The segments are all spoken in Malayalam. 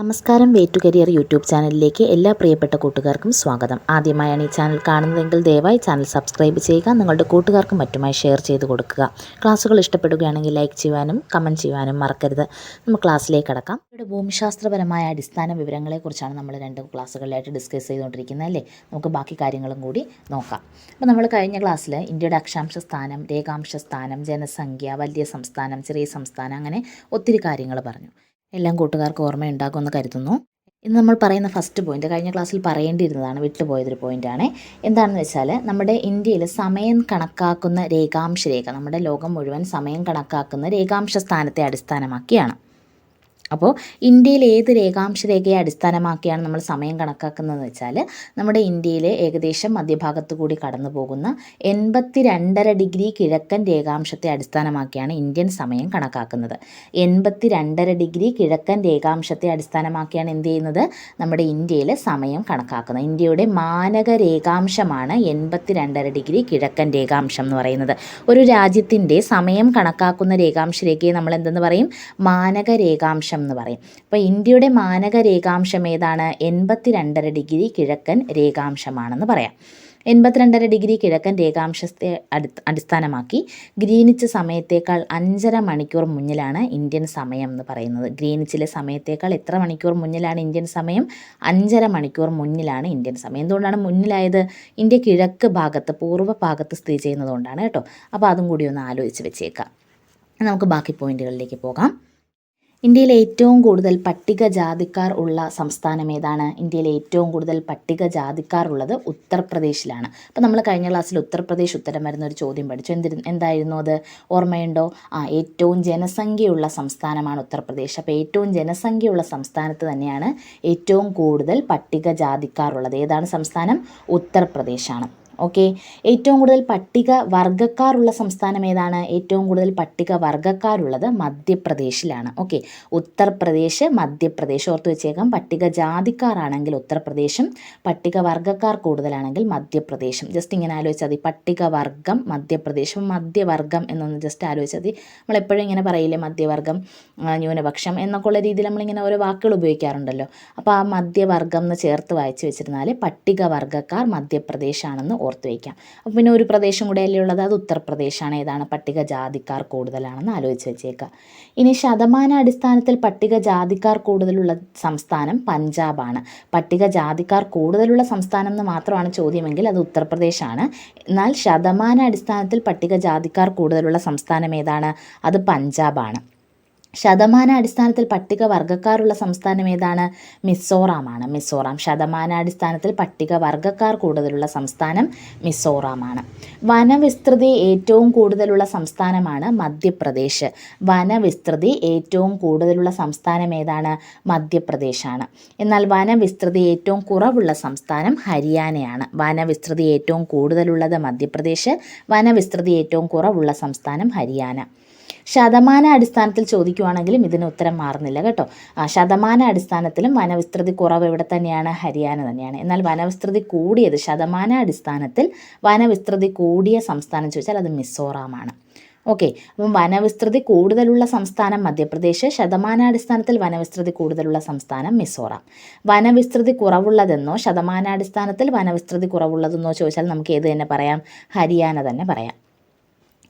നമസ്കാരം വേ ടു കരിയർ യൂട്യൂബ് ചാനലിലേക്ക് എല്ലാ പ്രിയപ്പെട്ട കൂട്ടുകാർക്കും സ്വാഗതം. ആദ്യമായാണ് ഈ ചാനൽ കാണുന്നതെങ്കിൽ ദയവായി ചാനൽ സബ്സ്ക്രൈബ് ചെയ്യുക നിങ്ങളുടെ കൂട്ടുകാർക്കും മറ്റുമായി ഷെയർ ചെയ്ത് കൊടുക്കുക. ക്ലാസ്സുകൾ ഇഷ്ടപ്പെടുകയാണെങ്കിൽ ലൈക്ക് ചെയ്യുവാനും കമന്റ് ചെയ്യുവാനും മറക്കരുത്. നമുക്ക് ക്ലാസ്സിലേക്ക് കടക്കാം. ഇവിടെ ഭൂമിശാസ്ത്രപരമായ അടിസ്ഥാന വിവരങ്ങളെക്കുറിച്ചാണ് നമ്മൾ രണ്ട് ക്ലാസ്സുകളിലായിട്ട് ഡിസ്കസ് ചെയ്തുകൊണ്ടിരിക്കുന്നത് അല്ലേ? നമുക്ക് ബാക്കി കാര്യങ്ങളും കൂടി നോക്കാം. അപ്പോൾ നമ്മൾ കഴിഞ്ഞ ക്ലാസ്സിൽ ഇന്ത്യയുടെ അക്ഷാംശ സ്ഥാനം രേഖാംശ സ്ഥാനം ജനസംഖ്യ വലിയ സംസ്ഥാനം ചെറിയ സംസ്ഥാനം അങ്ങനെ ഒത്തിരി കാര്യങ്ങൾ പറഞ്ഞു. എല്ലാം കൂട്ടുകാർക്ക് ഓർമ്മയുണ്ടാകുമെന്ന് കരുതുന്നു. ഇന്ന് നമ്മൾ പറയുന്ന ഫസ്റ്റ് പോയിന്റ് കഴിഞ്ഞ ക്ലാസ്സിൽ പറയേണ്ടിയിരുന്നതാണ് വിട്ടുപോയതൊരു പോയിന്റാണ് എന്താണെന്ന് വെച്ചാൽ നമ്മുടെ ഇന്ത്യയിൽ സമയം കണക്കാക്കുന്ന രേഖാംശ രേഖ നമ്മുടെ ലോകം മുഴുവൻ സമയം കണക്കാക്കുന്ന രേഖാംശ സ്ഥാനത്തെ അടിസ്ഥാനമാക്കിയാണ്. അപ്പോൾ ഇന്ത്യയിൽ ഏത് രേഖാംശ രേഖയെ അടിസ്ഥാനമാക്കിയാണ് നമ്മൾ സമയം കണക്കാക്കുന്നതെന്ന് വെച്ചാൽ നമ്മുടെ ഇന്ത്യയിലെ ഏകദേശം മധ്യഭാഗത്തു കൂടി കടന്നു പോകുന്ന എൺപത്തി രണ്ടര ഡിഗ്രി കിഴക്കൻ രേഖാംശത്തെ അടിസ്ഥാനമാക്കിയാണ് ഇന്ത്യൻ സമയം കണക്കാക്കുന്നത്. എൺപത്തി രണ്ടര ഡിഗ്രി കിഴക്കൻ രേഖാംശത്തെ അടിസ്ഥാനമാക്കിയാണ് എന്ത് ചെയ്യുന്നത്? നമ്മുടെ ഇന്ത്യയിലെ സമയം കണക്കാക്കുന്നത്. ഇന്ത്യയുടെ മാനക രേഖാംശമാണ് എൺപത്തി രണ്ടര ഡിഗ്രി കിഴക്കൻ രേഖാംശം എന്ന് പറയുന്നത്. ഒരു രാജ്യത്തിന്റെ സമയം കണക്കാക്കുന്ന രേഖാംശ രേഖയെ നമ്മൾ എന്തെന്ന് പറയും? മാനക രേഖാംശം എന്ന് പറയും. അപ്പോൾ ഇന്ത്യയുടെ മാനക രേഖാംശം ഏതാണ്? എൺപത്തി രണ്ടര ഡിഗ്രി കിഴക്കൻ രേഖാംശമാണെന്ന് പറയാം. എൺപത്തിരണ്ടര ഡിഗ്രി കിഴക്കൻ രേഖാംശത്തെ അടി അടിസ്ഥാനമാക്കി ഗ്രീനിച്ച് സമയത്തേക്കാൾ അഞ്ചര മണിക്കൂർ മുന്നിലാണ് ഇന്ത്യൻ സമയം എന്ന് പറയുന്നത്. ഗ്രീനിച്ചിലെ സമയത്തേക്കാൾ എത്ര മണിക്കൂർ മുന്നിലാണ് ഇന്ത്യൻ സമയം? അഞ്ചര മണിക്കൂർ മുന്നിലാണ് ഇന്ത്യൻ സമയം. എന്തുകൊണ്ടാണ് മുന്നിലായത്? ഇന്ത്യ കിഴക്ക് ഭാഗത്ത് പൂർവ ഭാഗത്ത് സ്ഥിതി ചെയ്യുന്നതുകൊണ്ടാണ് കേട്ടോ. അപ്പോൾ അതും കൂടി ഒന്ന് ആലോചിച്ച് വെച്ചേക്കാം. നമുക്ക് ബാക്കി പോയിന്റുകളിലേക്ക് പോകാം. ഇന്ത്യയിൽ ഏറ്റവും കൂടുതൽ പട്ടികജാതിക്കാർ ഉള്ള സംസ്ഥാനം ഏതാണ്? ഇന്ത്യയിൽ ഏറ്റവും കൂടുതൽ പട്ടികജാതിക്കാർ ഉള്ളത് ഉത്തർപ്രദേശിലാണ്. അപ്പോൾ നമ്മൾ കഴിഞ്ഞ ക്ലാസ്സിൽ ഉത്തർപ്രദേശ് ഉത്തരം വരുന്ന ഒരു ചോദ്യം പഠിച്ചു. എന്തി എന്തായിരുന്നു അത്? ഓർമ്മയുണ്ടോ? ആ ഏറ്റവും ജനസംഖ്യയുള്ള സംസ്ഥാനമാണ് ഉത്തർപ്രദേശ്. അപ്പോൾ ഏറ്റവും ജനസംഖ്യയുള്ള സംസ്ഥാനത്ത് തന്നെയാണ് ഏറ്റവും കൂടുതൽ പട്ടികജാതിക്കാർ ഉള്ളത്. ഏതാണ് സംസ്ഥാനം? ഉത്തർപ്രദേശാണ്. ഓക്കെ ഏറ്റവും കൂടുതൽ പട്ടിക വർഗക്കാരുള്ള സംസ്ഥാനം ഏതാണ്? ഏറ്റവും കൂടുതൽ പട്ടിക വർഗക്കാരുള്ളത് മധ്യപ്രദേശിലാണ്. ഓക്കെ ഉത്തർപ്രദേശ് മധ്യപ്രദേശ്. ഓർത്ത് വെച്ചേക്കാം. പട്ടിക ജാതിക്കാരാണെങ്കിൽ ഉത്തർപ്രദേശും പട്ടിക വർഗക്കാർ കൂടുതലാണെങ്കിൽ മധ്യപ്രദേശും. ജസ്റ്റ് ഇങ്ങനെ ആലോചിച്ചാൽ മതി. പട്ടിക വർഗം മധ്യപ്രദേശും മധ്യവർഗം എന്നൊന്ന് ജസ്റ്റ് ആലോചിച്ചാൽ മതി. നമ്മളെപ്പോഴും ഇങ്ങനെ പറയില്ലേ മധ്യവർഗം ന്യൂനപക്ഷം എന്നൊക്കെ ഉള്ള രീതിയിൽ നമ്മളിങ്ങനെ ഓരോ വാക്കുകൾ ഉപയോഗിക്കാറുണ്ടല്ലോ. അപ്പോൾ ആ മധ്യവർഗം എന്ന് ചേർത്ത് വായിച്ചു വെച്ചിരുന്നാൽ പട്ടിക വർഗക്കാർ മധ്യപ്രദേശാണെന്ന് ഓർത്ത് വയ്ക്കാം അപ്പോൾ പിന്നെ ഒരു പ്രദേശം കൂടെ അല്ലേ ഉള്ളത്? അത് ഉത്തർപ്രദേശാണ്. ഏതാണ്? പട്ടികജാതിക്കാർ കൂടുതലാണെന്ന് ആലോചിച്ച് വെച്ചേക്കുക ഇനി ശതമാന അടിസ്ഥാനത്തിൽ പട്ടികജാതിക്കാർ കൂടുതലുള്ള സംസ്ഥാനം പഞ്ചാബാണ്. പട്ടികജാതിക്കാർ കൂടുതലുള്ള സംസ്ഥാനം എന്ന് മാത്രമാണ് ചോദ്യമെങ്കിൽ അത് ഉത്തർപ്രദേശാണ്. എന്നാൽ ശതമാന അടിസ്ഥാനത്തിൽ പട്ടികജാതിക്കാർ കൂടുതലുള്ള സംസ്ഥാനം ഏതാണ്? അത് പഞ്ചാബാണ്. ശതമാന അടിസ്ഥാനത്തിൽ പട്ടിക വർഗക്കാരുള്ള സംസ്ഥാനം ഏതാണ്? മിസോറാമാണ്. മിസോറാം ശതമാനാടിസ്ഥാനത്തിൽ പട്ടിക വർഗക്കാർ കൂടുതലുള്ള സംസ്ഥാനം മിസോറാമാണ്. വനവിസ്തൃതി ഏറ്റവും കൂടുതലുള്ള സംസ്ഥാനമാണ് മധ്യപ്രദേശ്. വനവിസ്തൃതി ഏറ്റവും കൂടുതലുള്ള സംസ്ഥാനം ഏതാണ്? മധ്യപ്രദേശാണ്. എന്നാൽ വനവിസ്തൃതി ഏറ്റവും കുറവുള്ള സംസ്ഥാനം ഹരിയാനയാണ്. വനവിസ്തൃതി ഏറ്റവും കൂടുതലുള്ളത് മധ്യപ്രദേശ്. വനവിസ്തൃതി ഏറ്റവും കുറവുള്ള സംസ്ഥാനം ഹരിയാന. ശതമാന അടിസ്ഥാനത്തിൽ ചോദിക്കുവാണെങ്കിലും ഇതിന് ഉത്തരം മാറുന്നില്ല കേട്ടോ. ശതമാന അടിസ്ഥാനത്തിലും വനവിസ്തൃതി കുറവ് ഇവിടെ തന്നെയാണ് ഹരിയാന തന്നെയാണ്. എന്നാൽ വനവിസ്തൃതി കൂടിയത് ശതമാന അടിസ്ഥാനത്തിൽ വനവിസ്തൃതി കൂടിയ സംസ്ഥാനം ചോദിച്ചാൽ അത് മിസോറാമാണ്. ഓക്കെ അപ്പം വനവിസ്തൃതി കൂടുതലുള്ള സംസ്ഥാനം മധ്യപ്രദേശ് ശതമാനാടിസ്ഥാനത്തിൽ വനവിസ്തൃതി കൂടുതലുള്ള സംസ്ഥാനം മിസോറാം. വനവിസ്തൃതി കുറവുള്ളതെന്നോ ശതമാനാടിസ്ഥാനത്തിൽ വനവിസ്തൃതി കുറവുള്ളതെന്നോ ചോദിച്ചാൽ നമുക്ക് ഏത് തന്നെ പറയാം? ഹരിയാന തന്നെ പറയാം.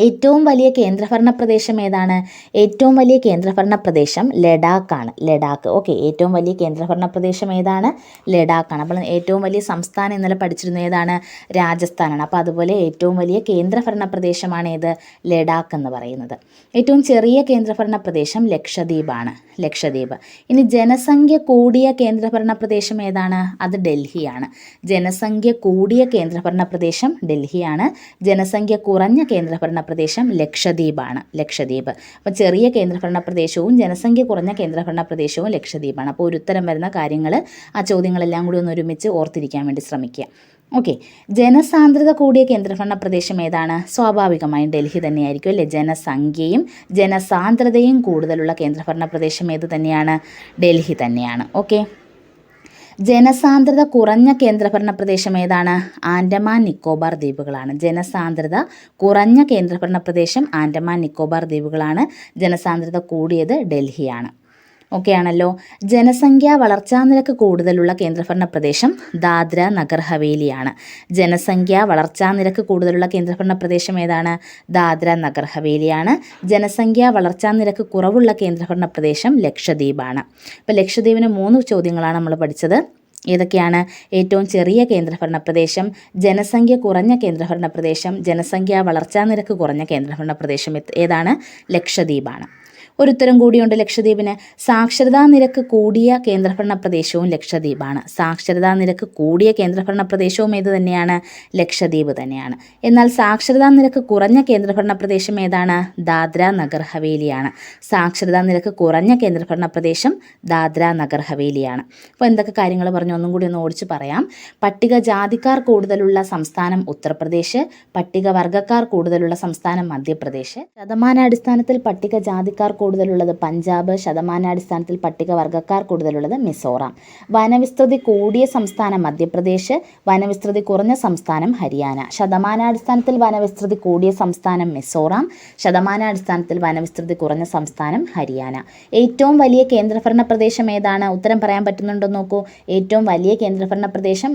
ഏറ്റവും വലിയ കേന്ദ്രഭരണ പ്രദേശം ഏതാണ്? ഏറ്റവും വലിയ കേന്ദ്രഭരണ പ്രദേശം ലഡാക്കാണ്. ലഡാക്ക്. ഓക്കെ ഏറ്റവും വലിയ കേന്ദ്രഭരണ പ്രദേശം ഏതാണ്? ലഡാക്കാണ്. അപ്പോൾ ഏറ്റവും വലിയ സംസ്ഥാനം ഇന്നലെ പഠിച്ചിരുന്നത് ഏതാണ്? രാജസ്ഥാനാണ്. അപ്പോൾ അതുപോലെ ഏറ്റവും വലിയ കേന്ദ്രഭരണ പ്രദേശമാണ് ഏത്? ലഡാക്ക് എന്ന് പറയുന്നത്. ഏറ്റവും ചെറിയ കേന്ദ്രഭരണ പ്രദേശം ലക്ഷദ്വീപാണ്. ലക്ഷദ്വീപ്. ഇനി ജനസംഖ്യ കൂടിയ കേന്ദ്രഭരണ പ്രദേശം ഏതാണ്? അത് ഡൽഹിയാണ്. ജനസംഖ്യ കൂടിയ കേന്ദ്രഭരണ പ്രദേശം ഡൽഹിയാണ്. ജനസംഖ്യ കുറഞ്ഞ കേന്ദ്രഭരണ പ്രദേശം ലക്ഷദ്വീപാണ് ലക്ഷദ്വീപ്. അപ്പോൾ ചെറിയ കേന്ദ്രഭരണ പ്രദേശവും ജനസംഖ്യ കുറഞ്ഞ കേന്ദ്രഭരണ പ്രദേശവും ലക്ഷദ്വീപാണ്. അപ്പോൾ ഒരു ഉത്തരം വരുന്ന കാര്യങ്ങൾ ആ ചോദ്യങ്ങളെല്ലാം കൂടി ഒന്ന് ഒരുമിച്ച് ഓർത്തിരിക്കാൻ വേണ്ടി ശ്രമിക്കുക. ഓക്കെ. ജനസാന്ദ്രത കൂടിയ കേന്ദ്രഭരണ പ്രദേശം ഏതാണ്? സ്വാഭാവികമായും ഡൽഹി തന്നെയായിരിക്കും അല്ലേ? ജനസംഖ്യയും ജനസാന്ദ്രതയും കൂടുതലുള്ള കേന്ദ്രഭരണ പ്രദേശം ഏത് തന്നെയാണ്? ഡൽഹി തന്നെയാണ്. ഓക്കെ. ജനസാന്ദ്രത കുറഞ്ഞ കേന്ദ്രഭരണ പ്രദേശം ഏതാണ്? ആൻഡമാൻ നിക്കോബാർ ദ്വീപുകളാണ്. ജനസാന്ദ്രത കുറഞ്ഞ കേന്ദ്രഭരണ പ്രദേശം ആൻഡമാൻ നിക്കോബാർ ദ്വീപുകളാണ്. ജനസാന്ദ്രത കൂടിയത് ഡൽഹിയാണ്. ഓക്കെ ആണല്ലോ ജനസംഖ്യാ വളർച്ചാ നിരക്ക് കൂടുതലുള്ള കേന്ദ്രഭരണ പ്രദേശം ദാദ്ര നഗർ ഹവേലിയാണ് ജനസംഖ്യാ വളർച്ചാ നിരക്ക് കൂടുതലുള്ള കേന്ദ്രഭരണ പ്രദേശം ഏതാണ്? ദാദ്ര നഗർ ഹവേലിയാണ് ജനസംഖ്യാ വളർച്ചാ നിരക്ക് കുറവുള്ള കേന്ദ്രഭരണ പ്രദേശം ലക്ഷദ്വീപാണ് അപ്പോൾ ലക്ഷദ്വീപിന് മൂന്ന് ചോദ്യങ്ങളാണ് നമ്മൾ പഠിച്ചത്. ഏതൊക്കെയാണ്? ഏറ്റവും ചെറിയ കേന്ദ്രഭരണ പ്രദേശം ജനസംഖ്യ കുറഞ്ഞ കേന്ദ്രഭരണ പ്രദേശം ജനസംഖ്യാ വളർച്ചാ നിരക്ക് കുറഞ്ഞ കേന്ദ്രഭരണ പ്രദേശം ഏത് ഏതാണ്? ലക്ഷദ്വീപാണ് ഒരു ഉത്തരം കൂടിയുണ്ട് ലക്ഷദ്വീപിന്. സാക്ഷരതാ നിരക്ക് കൂടിയ കേന്ദ്രഭരണ പ്രദേശവും ലക്ഷദ്വീപാണ്. സാക്ഷരതാ നിരക്ക് കൂടിയ കേന്ദ്രഭരണ പ്രദേശവും ഏത് തന്നെയാണ്? ലക്ഷദ്വീപ് തന്നെയാണ്. എന്നാൽ സാക്ഷരതാ നിരക്ക് കുറഞ്ഞ കേന്ദ്രഭരണ പ്രദേശം ഏതാണ്? ദാദ്ര നഗർ ഹവേലിയാണ്. സാക്ഷരതാ നിരക്ക് കുറഞ്ഞ കേന്ദ്രഭരണ പ്രദേശം ദാദ്ര നഗർ ഹവേലിയാണ്. അപ്പോൾ എന്തൊക്കെ കാര്യങ്ങൾ പറഞ്ഞു? ഒന്നും കൂടി ഒന്ന് ഓടിച്ച് പറയാം. പട്ടികജാതിക്കാർ കൂടുതലുള്ള സംസ്ഥാനം ഉത്തർപ്രദേശ്. പട്ടികവർഗക്കാർ കൂടുതലുള്ള സംസ്ഥാനം മധ്യപ്രദേശ്. ശതമാനാടിസ്ഥാനത്തിൽ പട്ടികജാതിക്കാർ കൂടുതലുള്ളത് പഞ്ചാബ് ശതമാനാടിസ്ഥാനത്തിൽ പട്ടികവർഗക്കാർ കൂടുതലുള്ളത് മിസോറാം. വനവിസ്തൃതി കൂടിയ സംസ്ഥാനം മധ്യപ്രദേശ് വനവിസ്തൃതി കുറഞ്ഞ സംസ്ഥാനം ഹരിയാന. ശതമാനാടിസ്ഥാനത്തിൽ വനവിസ്തൃതി കൂടിയ സംസ്ഥാനം മിസോറാം ശതമാനാടിസ്ഥാനത്തിൽ വനവിസ്തൃതി കുറഞ്ഞ സംസ്ഥാനം ഹരിയാന. ഏറ്റവും വലിയ കേന്ദ്രഭരണ പ്രദേശം ഏതാണ്? ഉത്തരം പറയാൻ പറ്റുന്നുണ്ടോ നോക്കൂ. ഏറ്റവും വലിയ കേന്ദ്രഭരണ പ്രദേശം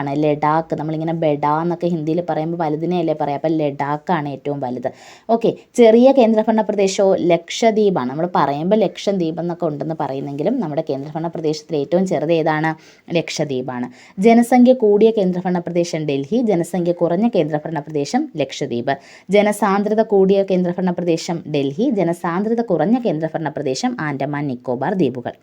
ആണ് ലഡാക്ക് നമ്മളിങ്ങനെ ബെഡാ എന്നൊക്കെ ഹിന്ദിയിൽ പറയുമ്പോൾ വലുതിനെ അല്ലേ പറയാം. അപ്പോൾ ലഡാക്കാണ് ഏറ്റവും വലുത്. ഓക്കെ ചെറിയ കേന്ദ്രഭരണ പ്രദേശമോ ലക്ഷദ്വീപാണ്. നമ്മൾ പറയുമ്പോൾ ലക്ഷദ്വീപ് എന്നൊക്കെ ഉണ്ടെന്ന് പറയുന്നെങ്കിലും നമ്മുടെ കേന്ദ്രഭരണ പ്രദേശത്തിലെ ഏറ്റവും ചെറുത് ഏതാണ്? ലക്ഷദ്വീപാണ്. ജനസംഖ്യ കൂടിയ കേന്ദ്രഭരണ പ്രദേശം ഡൽഹി ജനസംഖ്യ കുറഞ്ഞ കേന്ദ്രഭരണ പ്രദേശം ലക്ഷദ്വീപ്. ജനസാന്ദ്രത കൂടിയ കേന്ദ്രഭരണ പ്രദേശം ഡൽഹി ജനസാന്ദ്രത കുറഞ്ഞ കേന്ദ്രഭരണ പ്രദേശം ആൻഡമാൻ നിക്കോബാർ ദ്വീപുകൾ.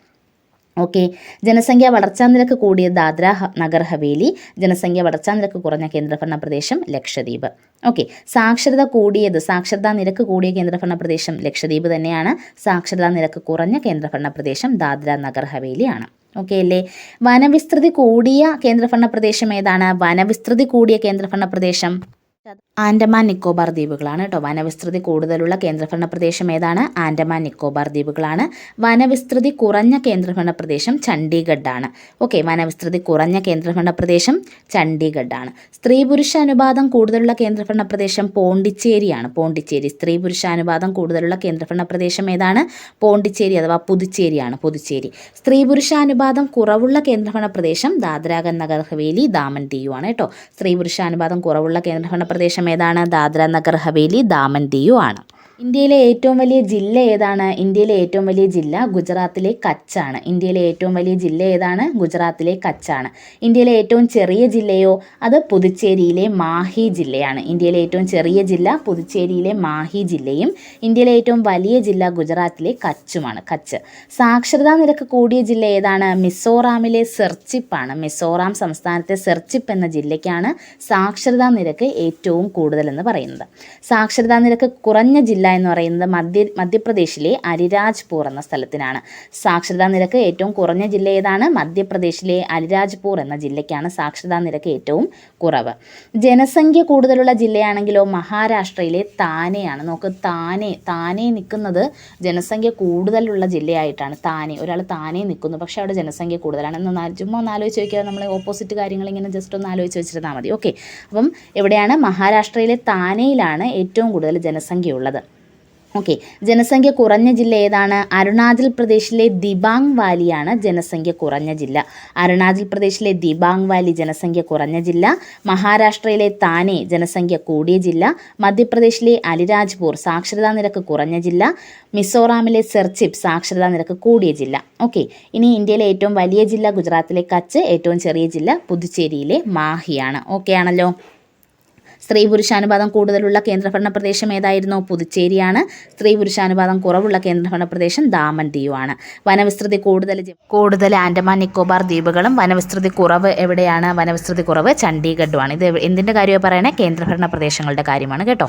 ഓക്കെ. ജനസംഖ്യ വളർച്ചാ നിരക്ക് കൂടിയ ദാദ്ര നഗർ ഹവേലി. ജനസംഖ്യ വളർച്ചാ നിരക്ക് കുറഞ്ഞ കേന്ദ്രഭരണ പ്രദേശം ലക്ഷദ്വീപ്. ഓക്കെ. സാക്ഷരത കൂടിയത് സാക്ഷരതാ നിരക്ക് കൂടിയ കേന്ദ്രഭരണ പ്രദേശം ലക്ഷദ്വീപ് തന്നെയാണ്. സാക്ഷരതാ നിരക്ക് കുറഞ്ഞ കേന്ദ്രഭരണ പ്രദേശം ദാദ്ര നഗർ ഹവേലിയാണ് ഓക്കെ അല്ലേ? വനവിസ്തൃതി കൂടിയ കേന്ദ്രഭരണ പ്രദേശം ഏതാണ്? വനവിസ്തൃതി കൂടിയ കേന്ദ്രഭരണ പ്രദേശം? ആൻഡമാൻ നിക്കോബാർ ദ്വീപുകളാണ് കേട്ടോ. വനവിസ്തൃതി കൂടുതലുള്ള കേന്ദ്രഭരണ പ്രദേശം ഏതാണ്? ആൻഡമാൻ നിക്കോബാർ ദ്വീപുകളാണ്. വനവിസ്തൃതി കുറഞ്ഞ കേന്ദ്രഭരണ പ്രദേശം ആണ് ഓക്കെ വനവിസ്തൃതി കുറഞ്ഞ കേന്ദ്രഭരണ പ്രദേശം ആണ് സ്ത്രീ പുരുഷ അനുപാതം കൂടുതലുള്ള കേന്ദ്രഭരണ പ്രദേശം പോണ്ടിച്ചേരിയാണ്. പോണ്ടിച്ചേരി സ്ത്രീ പുരുഷ അനുപാതം കൂടുതലുള്ള കേന്ദ്രഭരണ പ്രദേശം ഏതാണ്? പോണ്ടിച്ചേരി അഥവാ പുതുച്ചേരിയാണ്. പുതുച്ചേരി. സ്ത്രീ പുരുഷ അനുപാതം കുറവുള്ള കേന്ദ്രഭരണ പ്രദേശം ദാദ്രാഗർ നഗർ ഹവേലി ദാമൻ ദിയു ആണ് കേട്ടോ. സ്ത്രീ പുരുഷ അനുപാതം കുറവുള്ള കേന്ദ്രഭരണ പ്രദേശം ഏതാണ്? ദാദ്ര നഗർ ഹവേലി ദാമൻ ദിയു ആണ്. ഇന്ത്യയിലെ ഏറ്റവും വലിയ ജില്ല ഏതാണ്? ഇന്ത്യയിലെ ഏറ്റവും വലിയ ജില്ല ഗുജറാത്തിലെ കച്ചാണ്. ഇന്ത്യയിലെ ഏറ്റവും വലിയ ജില്ല ഏതാണ്? ഗുജറാത്തിലെ കച്ചാണ്. ഇന്ത്യയിലെ ഏറ്റവും ചെറിയ ജില്ലയോ? അത് പുതുച്ചേരിയിലെ മാഹി ജില്ലയാണ്. ഇന്ത്യയിലെ ഏറ്റവും ചെറിയ ജില്ല പുതുച്ചേരിയിലെ മാഹി ജില്ലയും ഇന്ത്യയിലെ ഏറ്റവും വലിയ ജില്ല ഗുജറാത്തിലെ കച്ചുമാണ്. കച്ച്. സാക്ഷരതാ നിരക്ക് കൂടിയ ജില്ല ഏതാണ്? മിസോറാമിലെ സെർച്ചിപ്പാണ്. മിസോറാം സംസ്ഥാനത്തെ സെർച്ചിപ്പ് എന്ന ജില്ലയ്ക്കാണ് സാക്ഷരതാ നിരക്ക് ഏറ്റവും കൂടുതലെന്ന് പറയുന്നത്. സാക്ഷരതാ നിരക്ക് കുറഞ്ഞ ജില്ല എന്ന് പറയുന്നത് മധ്യ മധ്യപ്രദേശിലെ അരിരാജ്പൂർ എന്ന സ്ഥലത്തിനാണ്. സാക്ഷരതാ നിരക്ക് ഏറ്റവും കുറഞ്ഞ ജില്ല ഏതാണ്? മധ്യപ്രദേശിലെ അരിരാജ്പൂർ എന്ന ജില്ലയ്ക്കാണ് സാക്ഷരതാ നിരക്ക് ഏറ്റവും കുറവ്. ജനസംഖ്യ കൂടുതലുള്ള ജില്ലയാണെങ്കിലോ മഹാരാഷ്ട്രയിലെ താനെയാണ്. നോക്ക് താനെ താനെ നിൽക്കുന്നത് ജനസംഖ്യ കൂടുതലുള്ള ജില്ലയായിട്ടാണ്. താനെ ഒരാൾ താനെ നിൽക്കുന്നു. പക്ഷേ അവിടെ ജനസംഖ്യ കൂടുതലാണ്. എന്ന് ചുമ്മാ ഒന്ന് ആലോചിച്ച് നോക്കിയാൽ നമ്മൾ ഓപ്പോസിറ്റ് കാര്യങ്ങൾ ഇങ്ങനെ ജസ്റ്റ് ഒന്ന് ആലോചിച്ച് വെച്ചിരുന്നാൽ മതി. ഓക്കെ. അപ്പം എവിടെയാണ്? മഹാരാഷ്ട്രയിലെ താനെയിലാണ് ഏറ്റവും കൂടുതൽ ജനസംഖ്യയുള്ളത് ഓക്കെ ജനസംഖ്യ കുറഞ്ഞ ജില്ല ഏതാണ്? അരുണാചൽ പ്രദേശിലെ ദിബാങ് വാലിയാണ് ജനസംഖ്യ കുറഞ്ഞ ജില്ല. അരുണാചൽ പ്രദേശിലെ ദിബാങ് വാലി ജനസംഖ്യ കുറഞ്ഞ ജില്ല. മഹാരാഷ്ട്രയിലെ താനെ ജനസംഖ്യ കൂടിയ ജില്ല. മധ്യപ്രദേശിലെ അലിരാജ്പൂർ സാക്ഷരതാ നിരക്ക് കുറഞ്ഞ ജില്ല. മിസോറാമിലെ സെർച്ചിപ്പ് സാക്ഷരതാ നിരക്ക് കൂടിയ ജില്ല. ഓക്കെ ഇനി ഇന്ത്യയിലെ ഏറ്റവും വലിയ ജില്ല ഗുജറാത്തിലെ കച്ച് ഏറ്റവും ചെറിയ ജില്ല പുതുച്ചേരിയിലെ മാഹിയാണ്. ഓക്കെ ആണല്ലോ? സ്ത്രീ പുരുഷാനുപാതം കൂടുതലുള്ള കേന്ദ്രഭരണ പ്രദേശം ഏതായിരുന്നു? പുതുച്ചേരിയാണ്. സ്ത്രീ പുരുഷാനുപാതം കുറവുള്ള കേന്ദ്രഭരണ പ്രദേശം ദാമൻ ദ്വീപാണ് വനവിസ്തൃതി കൂടുതൽ കൂടുതൽ ആൻഡമാൻ നിക്കോബാർ ദ്വീപുകളും വനവിസ്തൃതി കുറവ് എവിടെയാണ്? വനവിസ്തൃതി കുറവ് ചണ്ഡീഗഡുമാണ് ഇത് എന്തിന്റെ കാര്യമാണ് പറയണേ? കേന്ദ്രഭരണ പ്രദേശങ്ങളുടെ കാര്യമാണ് കേട്ടോ.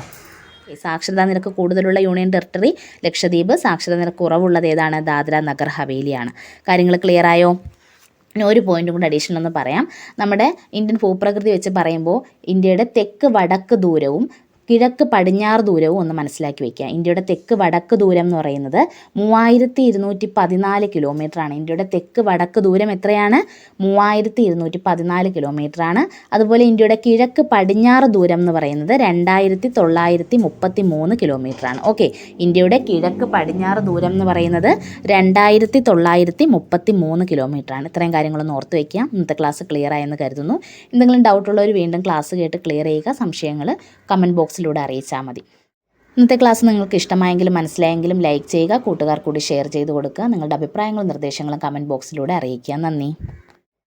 സാക്ഷരതാ നിരക്ക് കൂടുതലുള്ള യൂണിയൻ ടെറിട്ടറി ലക്ഷദ്വീപ് സാക്ഷരതാ നിരക്ക് കുറവുള്ളത് ഏതാണ്? ദാദ്ര നഗർ ഹവേലിയാണ് കാര്യങ്ങൾ ക്ലിയർ ആയോ? ഒരു പോയിന്റും കൂടി അഡീഷണൽ എന്ന് പറയാം. നമ്മുടെ ഇന്ത്യൻ ഭൂപ്രകൃതി വെച്ച് പറയുമ്പോൾ ഇന്ത്യയുടെ തെക്ക് വടക്ക് ദൂരവും കിഴക്ക് പടിഞ്ഞാറ് ദൂരവും ഒന്ന് മനസ്സിലാക്കി വയ്ക്കുക ഇന്ത്യയുടെ തെക്ക് വടക്ക് ദൂരം എന്ന് പറയുന്നത് മൂവായിരത്തി ഇരുന്നൂറ്റി പതിനാല് കിലോമീറ്ററാണ്. ഇന്ത്യയുടെ തെക്ക് വടക്ക് ദൂരം എത്രയാണ്? മൂവായിരത്തി ഇരുന്നൂറ്റി പതിനാല് കിലോമീറ്ററാണ്. അതുപോലെ ഇന്ത്യയുടെ കിഴക്ക് പടിഞ്ഞാറ് ദൂരം എന്ന് പറയുന്നത് രണ്ടായിരത്തി തൊള്ളായിരത്തി മുപ്പത്തി മൂന്ന് കിലോമീറ്ററാണ്. ഓക്കെ. ഇന്ത്യയുടെ കിഴക്ക് പടിഞ്ഞാറ് ദൂരം എന്ന് പറയുന്നത് രണ്ടായിരത്തി തൊള്ളായിരത്തി മുപ്പത്തി മൂന്ന് കിലോമീറ്ററാണ്. ഇത്രയും കാര്യങ്ങളൊന്ന് ഓർത്ത് വയ്ക്കുക ഇന്നത്തെ ക്ലാസ് ക്ലിയർ ആയെന്ന് കരുതുന്നു. എന്തെങ്കിലും ഡൗട്ടുള്ളവർ വീണ്ടും ക്ലാസ് കേട്ട് ക്ലിയർ ചെയ്യുക. സംശയങ്ങൾ കമന്റ് ബോക്സിലൂടെ അറിയിച്ചാൽ മതി. ഇന്നത്തെ ക്ലാസ് നിങ്ങൾക്ക് ഇഷ്ടമായെങ്കിലും മനസ്സിലായെങ്കിലും ലൈക്ക് ചെയ്യുക കൂട്ടുകാർ കൂടി ഷെയർ ചെയ്ത് കൊടുക്കുക. നിങ്ങളുടെ അഭിപ്രായങ്ങളും നിർദ്ദേശങ്ങളും കമന്റ് ബോക്സിലൂടെ അറിയിക്കുക. നന്ദി.